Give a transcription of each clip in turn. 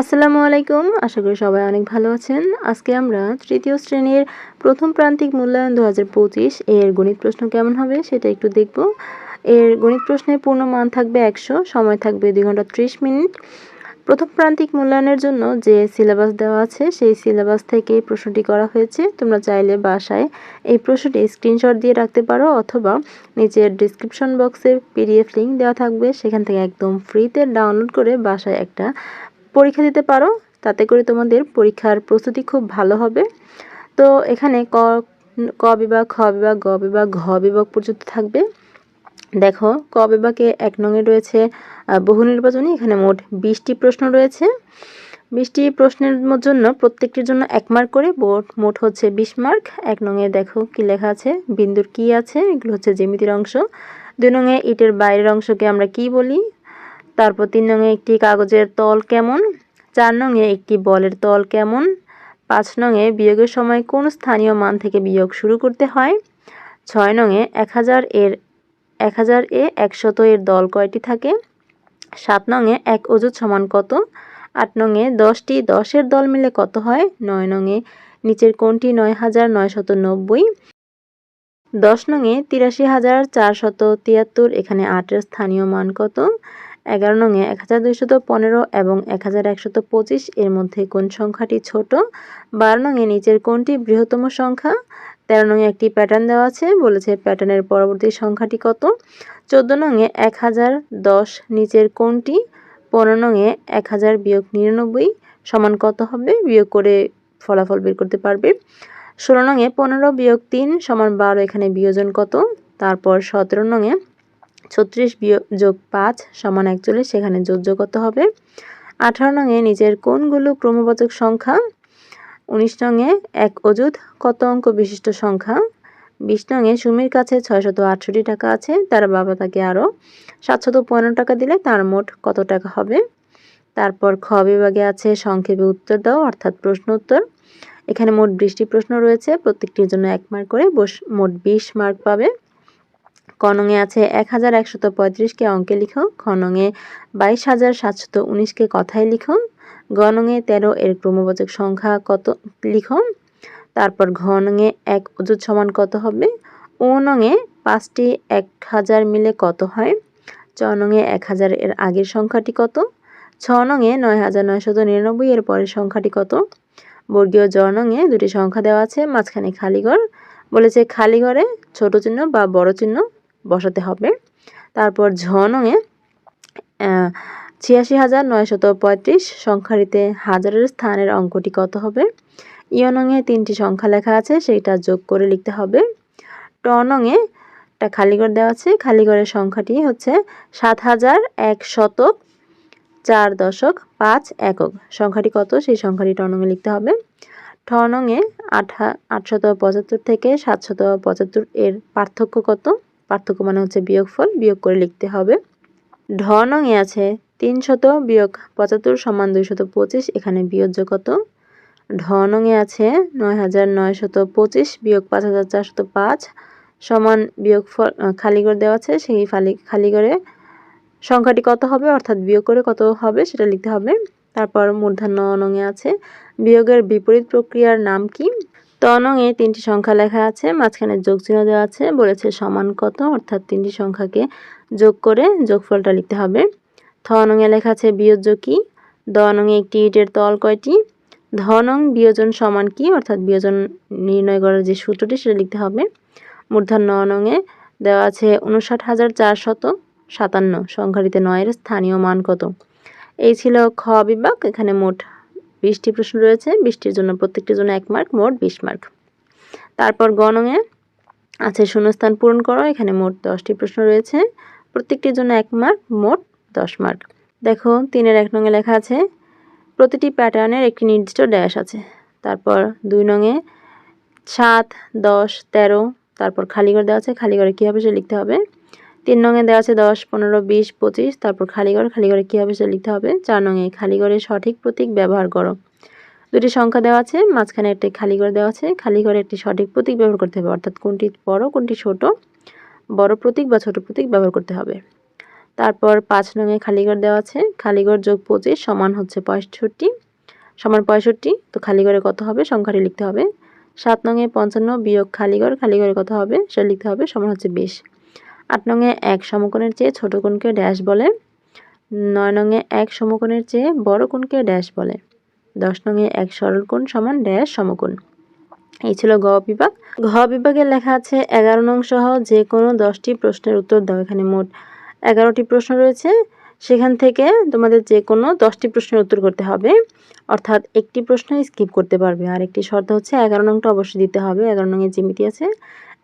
আসসালামু আলাইকুম, আশা করি সবাই অনেক ভালো আছেন। আজকে আমরা তৃতীয় শ্রেণির প্রথম প্রান্তিক মূল্যায়ন দু পঁচিশ এর গণিত প্রশ্ন কেমন হবে সেটা একটু দেখব। এর গণিত প্রশ্নের পূর্ণ মান থাকবে একশো, সময় থাকবে দুই ঘণ্টা ত্রিশ মিনিট। প্রথম প্রান্তিক মূল্যায়নের জন্য যে সিলেবাস দেওয়া আছে সেই সিলেবাস থেকে প্রশ্নটি করা হয়েছে। তোমরা চাইলে বাসায় এই প্রশ্নটি স্ক্রিনশট দিয়ে রাখতে পারো অথবা নিচের ডিসক্রিপশন বক্সে পিডিএফ লিঙ্ক দেওয়া থাকবে। সেখান থেকে একদম ফ্রিতে ডাউনলোড করে বাসায় একটা পরীক্ষা দিতে পারো, তাতে করে তোমাদের পরীক্ষার প্রস্তুতি খুব ভালো হবে। তো এখানে ক ক বিভাগ, খ বিভাগ, গ বিভাগ, ঘ বিভাগ পর্যন্ত থাকবে। দেখো, ক বিভাগে এক নঙে রয়েছে বহু নির্বাচনী, এখানে মোট বিশটি প্রশ্ন রয়েছে। বিশটি প্রশ্নের জন্য প্রত্যেকটির জন্য এক মার্ক করে, মোট হচ্ছে বিশ মার্ক এক নঙে দেখো কি লেখা আছে, বিন্দুর কি আছে, এগুলো হচ্ছে জ্যামিতির অংশ। দুই নঙে ইটের বাইরের অংশকে আমরা কি বলি? তারপর তিন নঙে একটি কাগজের তল কেমন? চার নঙে একটি বলের তল কেমন? পাঁচ নঙে বিয়োগের সময় কোন স্থানীয় মান থেকে বিয়োগ শুরু করতে হয়? ছয় নঙে এক হাজার এর, এক হাজার এ একশত এর দল কয়টি থাকে? সাত নঙে এক অজুত সমান কত? আট নঙে দশটি দশের দল মিলে কত হয়? নয় নঙে নিচের কোনটি নয় হাজার নয়শত নব্বই? দশ নঙে তিরাশি হাজার চারশত তিয়াত্তর, এখানে আটের স্থানীয় মান কত? এগারো নংয়ে এক হাজার দুইশত পনেরো এবং এক হাজার একশত পঁচিশ এর মধ্যে কোন সংখ্যাটি ছোট? বারো নংয়ে নিচের কোনটি বৃহত্তম সংখ্যা? তেরো নংয়ে একটি প্যাটার্ন দেওয়া আছে, বলেছে প্যাটার্নের পরবর্তী সংখ্যাটি কত? চোদ্দ নংয়ে এক হাজার দশ, নিচের কোনটি? পনেরো নংয়ে এক হাজার বিয়োগ নিরানব্বই, সমান কত হবে? বিয়োগ করে ফলাফল বের করতে পারবে। ষোলো নংয়ে পনেরো বিয়োগ তিন, সমান বারো, এখানে বিয়োজন কত? তারপর সতেরো নংয়ে ছত্রিশ যোগ পাঁচ সমান একচল্লিশ, সেখানে যোজ্য কত হবে। আঠারো নঙে নিজের কোনগুলো ক্রমবাচক সংখ্যা। উনিশ নঙে এক অযুত কত অঙ্ক বিশিষ্ট সংখ্যা। বিশ নঙে সুমির কাছে ছয়শত আটষট্টি টাকা আছে, তার বাবা তাকে আরও সাতশত পনেরো টাকা দিলে তার মোট কত টাকা হবে? তারপর খ বিভাগে আছে সংক্ষেপে উত্তর দাও, অর্থাৎ প্রশ্ন উত্তর। এখানে মোট বৃষ্টি প্রশ্ন রয়েছে, প্রত্যেকটির জন্য এক মার্ক করে মোট বিশ মার্ক পাবে। কনঙে আছে এক হাজার একশত পঁয়ত্রিশকে অঙ্কে লিখো খনঙে বাইশ হাজার সাতশত উনিশকে কথায় লিখো গণঙে তেরো এর ক্রমবাচক সংখ্যা কত লিখো, তারপর ঘনঙে এক অজুত সমান কত হবে নঙে পাঁচটি এক হাজার মিলে কত হয় চ নঙে এক হাজার এর আগের সংখ্যাটি কত ছ নঙে নয় হাজার নয়শত নিরানব্বই এর পরের সংখ্যাটি কত, বর্গীয় জ নঙে দুটি সংখ্যা দেওয়া আছে, মাঝখানে খালি ঘর, বলেছে খালি ঘরে ছোট চিহ্ন বা বড় চিহ্ন বসাতে হবে। তারপর ঝনঙে ছিয়াশি হাজার নয়শত পঁয়ত্রিশ সংখ্যাটিতে হাজারের স্থানের অঙ্কটি কত হবে? ইয়নঙে তিনটি সংখ্যা লেখা আছে, সেইটা যোগ করে লিখতে হবে। টনঙে একটা খালিঘর দেওয়া আছে খালিঘরের সংখ্যাটি হচ্ছে সাত হাজার এক শতক চার দশক পাঁচ একক। সংখ্যাটি কত? সেই সংখ্যাটি টনঙে লিখতে হবে। ঠনঙে আঠা, আটশত পঁচাত্তর থেকে সাতশত পঁচাত্তর এর পার্থক্য কত? পার্থক্য মানে হচ্ছে বিয়োগফল বিয়োগ করে লিখতে হবে। ঢ নঙে আছে তিনশত বিয়োগ পঁচাত্তর সমান দুইশত পঁচিশ, এখানে বিয়োজ্য কত? ঢ নঙে আছে নয় হাজার নয়শত পঁচিশ বিয়োগ পাঁচ হাজার চারশত পাঁচ সমান বিয়োগ খালিগড় দেওয়া আছে, সেই খালি খালিগড়ে সংখ্যাটি কত হবে? অর্থাৎ বিয়োগ করে কত হবে সেটা লিখতে হবে। তারপর মূর্ধান্য নঙে আছে বিয়োগের বিপরীত প্রক্রিয়ার নাম কি? তনঙে তিনটি সংখ্যা লেখা আছে, মাঝখানে যোগ চিহ্ন দেওয়া আছে, বলেছে সমান কত, অর্থাৎ তিনটি সংখ্যাকে যোগ করে যোগফলটা লিখতে হবে। থ লেখা আছে বিয়োজ্য কি? দ একটি ইটের তল কয়টি? ধনং বিয়োজন সমান কি? অর্থাৎ বিয়োজন নির্ণয় করার যে সূত্রটি সেটা লিখতে হবে। মূর্ধন্য নঙে দেওয়া আছে উনষাট হাজার চারশত সাতান্ন, সংখ্যাটিতে নয়ের স্থানীয় মান কত? এই ছিল খ বিভাগ, এখানে মোট বিশটি প্রশ্ন রয়েছে, বিশটির জন্য প্রত্যেকটির জন্য এক মার্ক মোট বিশ মার্ক তারপর গণঙে আছে শূন্যস্থান পূরণ করো, এখানে মোট দশটি প্রশ্ন রয়েছে, প্রত্যেকটির জন্য এক মার্ক মোট দশ মার্ক দেখো, তিনের এক নঙে লেখা আছে, প্রতিটি প্যাটার্নের একটি নির্দিষ্ট ড্যাশ আছে। তারপর দুই নঙে সাত, দশ, তেরো, তারপর খালিঘর দেওয়া আছে খালিঘরে কী হবে সে লিখতে হবে। তিন নঙে দেওয়া আছে দশ, পনেরো, বিশ, পঁচিশ, তারপর খালিঘর খালিঘরে কী হবে সে লিখতে হবে? চার নঙে খালিঘরে সঠিক প্রতীক ব্যবহার করো। দুটি সংখ্যা দেওয়া আছে, মাঝখানে একটি খালিঘর দেওয়া আছে খালিঘরে একটি সঠিক প্রতীক ব্যবহার করতে হবে, অর্থাৎ কোনটি বড়, কোনটি ছোট, বড় প্রতীক বা ছোট প্রতীক ব্যবহার করতে হবে। তারপর পাঁচ নঙে খালিঘর দেওয়া আছে খালিঘর যোগ পঁচিশ সমান হচ্ছে পঁয়ষট্টি, সমান পঁয়ষট্টি, তো খালিঘরে কত হবে? সংখ্যাটি লিখতে হবে। সাত নঙে পঞ্চান্ন বিয়োগ খালিঘর খালিঘরে কত হবে? সেটা লিখতে হবে সমান হচ্ছে বিশ। আট নঙে এক সমকোণের চেয়ে ছোট কোণকে ড্যাশ বলে, নয় নঙে এক সমকোণের চেয়ে বড় কোণকে ড্যাশ বলে, দশ নঙে এক সরল কোণ সমান ড্যাশ সমকোণ। এই ছিল গ বিভাগ। ঘ বিভাগে লেখা আছে এগারো নং সহ যে কোনো দশটি প্রশ্নের উত্তর দাও এখানে মোট এগারোটি প্রশ্ন রয়েছে। সেখান থেকে তোমাদের যে কোনো দশটি প্রশ্নের উত্তর করতে হবে। অর্থাৎ একটি প্রশ্ন স্কিপ করতে পারবে। আর একটি শর্ত হচ্ছে এগারো নংটা অবশ্যই দিতে হবে। এগারো নংয়ের জিমিতি আছে।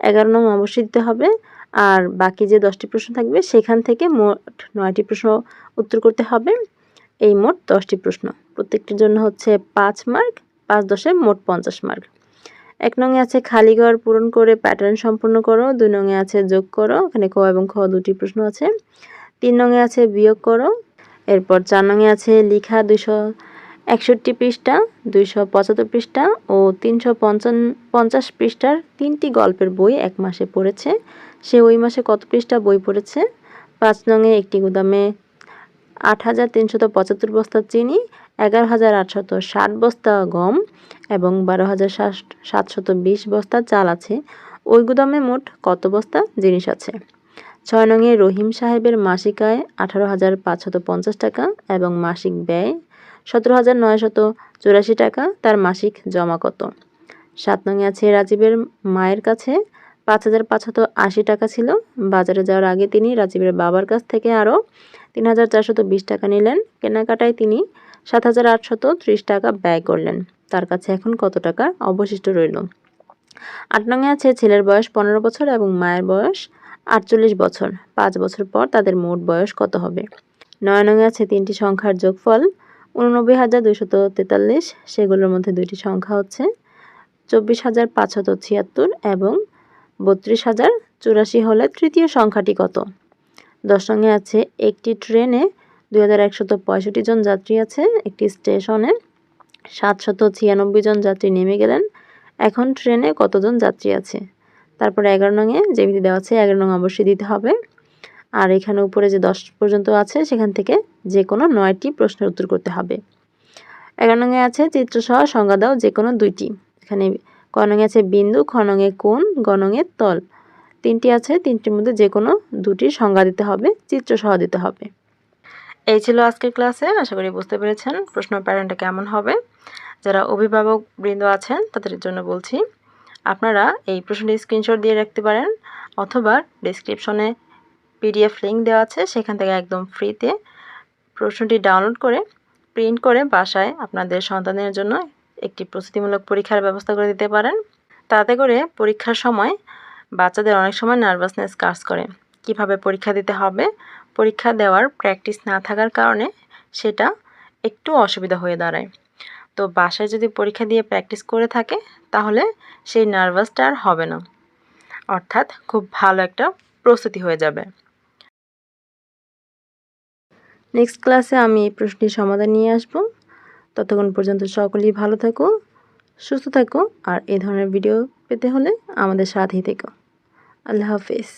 এগারো নং অবশ্যই দিতে হবে। আর বাকি যে দশটি প্রশ্ন থাকবে, সেখান থেকে মোট নয়টি প্রশ্ন উত্তর করতে হবে। এই মোট দশটি প্রশ্ন। প্রত্যেকটির জন্য হচ্ছে পাঁচ মার্ক, পাঁচ দশে মোট পঞ্চাশ মার্ক। এক নঙে আছে খালিঘর পূরণ করে প্যাটার্ন সম্পূর্ণ করো, দুই নঙে আছে যোগ করো, এখানে ক এবং খ দুটি প্রশ্ন আছে। তিন নঙে আছে বিয়োগ করো, এরপর চার নঙে আছে লিখা দুইশো একষট্টি পৃষ্ঠা, দুইশো পঁচাত্তর পৃষ্ঠা ও তিনশো পঞ্চাশ পৃষ্ঠার তিনটি গল্পের বই এক মাসে পড়েছে। সে ওই মাসে কত পৃষ্ঠা বই পড়েছে? পাঁচ নঙে একটি গুদামে আট হাজার তিনশত পঁচাত্তর বস্তা চিনি, এগারো হাজার আটশত ষাট বস্তা গম এবং বারো হাজার সাতশত বিশ বস্তা চাল আছে। ওই গুদামে মোট কত বস্তা জিনিস আছে? ছয় নঙে রহিম সাহেবের মাসিক আয় আঠারো হাজার পাঁচশত পঞ্চাশ টাকা এবং মাসিক ব্যয় সতেরো হাজার নয়শত চুরাশি টাকা, তার মাসিক জমা কত? সাত নঙে আছে রাজীবের মায়ের কাছে, পাঁচ হাজার পাঁচশত আশি টাকা ছিল। বাজারে যাওয়ার আগে তিনি রাজীবের বাবার কাছ থেকে আরও তিন হাজার চারশত বিশ টাকা নিলেন। কেনাকাটায় তিনি সাত হাজার আটশত ত্রিশ টাকা ব্যয় করলেন। তার কাছে এখন কত টাকা অবশিষ্ট রইল? আট নঙে আছে ছেলের বয়স পনেরো বছর এবং মায়ের বয়স আটচল্লিশ বছর। পাঁচ বছর পর তাদের মোট বয়স কত হবে? নয় নঙে আছে তিনটি সংখ্যার যোগফল। উননব্বই হাজার দুইশত তেতাল্লিশ, সেগুলোর মধ্যে দুইটি সংখ্যা হচ্ছে চব্বিশ হাজার পাঁচশত ছিয়াত্তর এবং বত্রিশ হাজার চুরাশি হলে তৃতীয় সংখ্যাটি কত? দশ সঙ্গে আছে, একটি ট্রেনে দুই হাজার পঁয়ষট্টি জন যাত্রী আছে, একটি স্টেশনে সাতশত ছিয়ানব্বই জন যাত্রী নেমে গেলেন, এখন ট্রেনে কতজন যাত্রী আছে? তারপরে এগারো নঙে যেমিতি দেওয়া আছে, এগারো নং অবশ্যই দিতে হবে। আর এখানে উপরে যে দশ পর্যন্ত আছে, সেখান থেকে যে কোনো নয়টি প্রশ্নের উত্তর করতে হবে। এগারো নঙে আছে চিত্রসহ সংজ্ঞা দাও যে কোনো দুইটি। এখানে কনঙে আছে বিন্দু, খ নঙে কোণ, গ তল। তিনটি আছে, তিনটির মধ্যে যে কোনো দুটি সংজ্ঞা দিতে হবে, চিত্রসহ দিতে হবে। এই ছিল আজকের ক্লাসে, আশা করি বুঝতে পেরেছেন প্রশ্ন প্যারেন্টটা কেমন হবে। যারা অভিভাবক বৃন্দ আছেন, তাদের জন্য বলছি, আপনারা এই প্রশ্নটি স্ক্রিনশট দিয়ে রাখতে পারেন, অথবা ডিসক্রিপশনে পিডিএফ লিঙ্ক দেওয়া আছে, সেখান থেকে একদম ফ্রিতে প্রশ্নটি ডাউনলোড করে প্রিন্ট করে বাসায় আপনাদের সন্তানের জন্য একটি প্রস্তুতিমূলক পরীক্ষার ব্যবস্থা করে দিতে পারেন। তাতে করে পরীক্ষার সময় বাচ্চাদের অনেক সময় নার্ভাসনেস কাজ করে। কীভাবে পরীক্ষা দিতে হবে? পরীক্ষা দেওয়ার প্র্যাকটিস না থাকার কারণে সেটা একটু অসুবিধা হয়ে দাঁড়ায়। তো বাসায় যদি পরীক্ষা দিয়ে প্র্যাকটিস করে থাকে, তাহলে সেই নার্ভাসটা আর হবে না। অর্থাৎ খুব ভালো একটা প্রস্তুতি হয়ে যাবে। নেক্সট ক্লাসে আমি এই প্রশ্নের সমাধান নিয়ে আসব। ততক্ষণ পর্যন্ত সকলেই ভালো থাকো, সুস্থ থাকো, আর এই ধরনের ভিডিও পেতে হলে আমাদের সাথেই থেকো। আল্লাহ হাফিজ।